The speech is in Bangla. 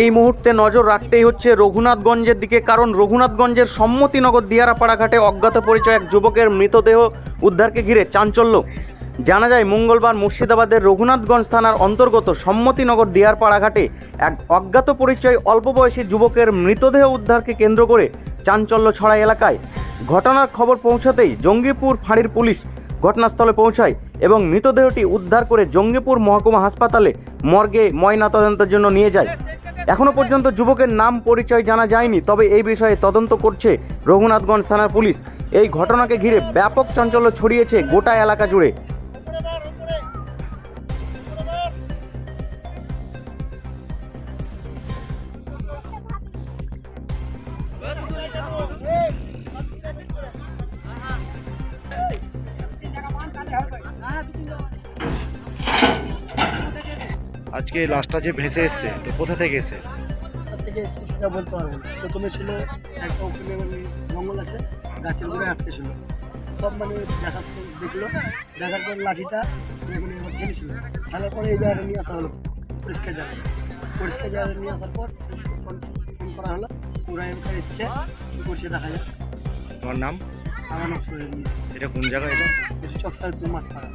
এই মুহূর্তে নজর রাখতেই হচ্ছে রঘুনাথগঞ্জের দিকে, কারণ রঘুনাথগঞ্জের সম্মতিনগর দিয়ারাপাড়া ঘাটে অজ্ঞাত পরিচয় এক যুবকের মৃতদেহ উদ্ধারকে ঘিরে চাঞ্চল্য। জানা যায়, মঙ্গলবার মুর্শিদাবাদের রঘুনাথগঞ্জ থানার অন্তর্গত সম্মতিনগর দিয়ারপাড়া ঘাটে এক অজ্ঞাত পরিচয় অল্প বয়সী যুবকের মৃতদেহ উদ্ধারকে কেন্দ্র করে চাঞ্চল্য ছড়ায় এলাকায়। ঘটনার খবর পৌঁছাতেই জঙ্গিপুর ফাঁড়ির পুলিশ ঘটনাস্থলে পৌঁছায় এবং মৃতদেহটি উদ্ধার করে জঙ্গিপুর মহকুমা হাসপাতালে মর্গে ময়নাতদন্তের জন্য নিয়ে যায়। এখনও পর্যন্ত যুবকের নাম পরিচয় জানা যায়নি, তবে এই বিষয়ে তদন্ত করছে রঘুনাথগঞ্জ থানার পুলিশ। এই ঘটনাকে ঘিরে ব্যাপক চঞ্চল্য ছড়িয়েছে গোটা এলাকা জুড়ে। আজকে লাশটা যে ভেসে এসছে তো কোথা থেকে এসে থেকে এসছে সেটা বলতে পারব না। প্রথমে ছিল একটা ওখানে মানে জঙ্গল আছে গাছের উপরে আটকে ছিল। সব মানে দেখার দেখল দেখার পর লাঠিটা মানে এবার ঠেলেছিল খেলার পরে এই জায়গাটা নিয়ে আসা হলো পরিষ্কার জায়গা পরিষ্কার জায়গাটা নিয়ে আসার পর ফোন করা হলো ওরা এবার এসছে কী করছে দেখা যায় তোমার নাম? আমার নাম সোহেল এটা কোন জায়গা এটা? চকসার মাঠ পাড়া